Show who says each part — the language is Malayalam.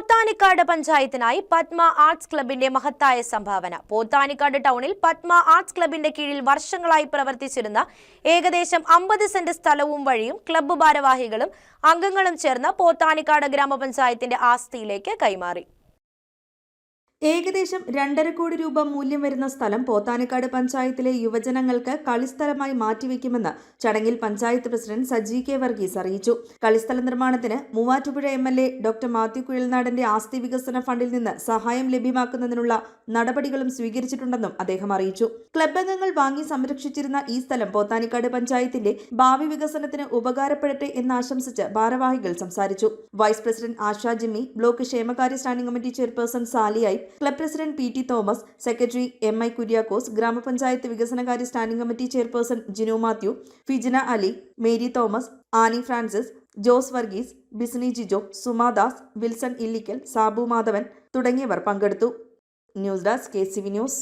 Speaker 1: പോത്താനിക്കാട് പഞ്ചായത്തിനായി പത്മ ആർട്സ് ക്ലബിന്റെ മഹത്തായ സംഭാവന. പോത്താനിക്കാട് ടൗണിൽ പത്മ ആർട്സ് ക്ലബിന്റെ കീഴിൽ വർഷങ്ങളായി പ്രവർത്തിച്ചിരുന്ന ഏകദേശം അമ്പത് സെന്റ് സ്ഥലവും വഴിയും ക്ലബ്ബ് ഭാരവാഹികളും അംഗങ്ങളും ചേർന്ന് പോത്താനിക്കാട് ഗ്രാമപഞ്ചായത്തിന്റെ ആസ്തിയിലേക്ക് കൈമാറി.
Speaker 2: ഏകദേശം രണ്ടര കോടി രൂപ മൂല്യം വരുന്ന സ്ഥലം പോത്താനക്കാട് പഞ്ചായത്തിലെ യുവജനങ്ങൾക്ക് കളിസ്ഥലമായി മാറ്റിവെക്കുമെന്ന് ചടങ്ങിൽ പഞ്ചായത്ത് പ്രസിഡന്റ് സജി കെ വർഗീസ് അറിയിച്ചു. കളിസ്ഥല നിർമ്മാണത്തിന് Muvattupuzha M L A doctor Mathew കുഴൽനാടന്റെ ആസ്തി വികസന ഫണ്ടിൽ നിന്ന് സഹായം ലഭ്യമാക്കുന്നതിനുള്ള നടപടികളും സ്വീകരിച്ചിട്ടുണ്ടെന്നും അദ്ദേഹം അറിയിച്ചു. ക്ലബ് അംഗങ്ങൾ വാങ്ങി സംരക്ഷിച്ചിരുന്ന ഈ സ്ഥലം പോത്താനിക്കാട് പഞ്ചായത്തിന്റെ ഭാവി വികസനത്തിന് ഉപകാരപ്പെടട്ടെ എന്നാശംസിച്ച് ഭാരവാഹികൾ സംസാരിച്ചു. Vice president Asha Jimmy block ക്ഷേമകാര്യ standing committee chairperson സാലിയായി club president P T Thomas secretary M I Kuriakose ഗ്രാമപഞ്ചായത്ത് വികസനകാര്യ standing committee chairperson Jinu Mathew Fijina Ali Mary Thomas Annie Francis Jose Varghese Bisni Jijo Sumadas Wilson Illikkal Sabu Madhavan തുടങ്ങിയവർ പങ്കെടുത്തു. News desk K C V news.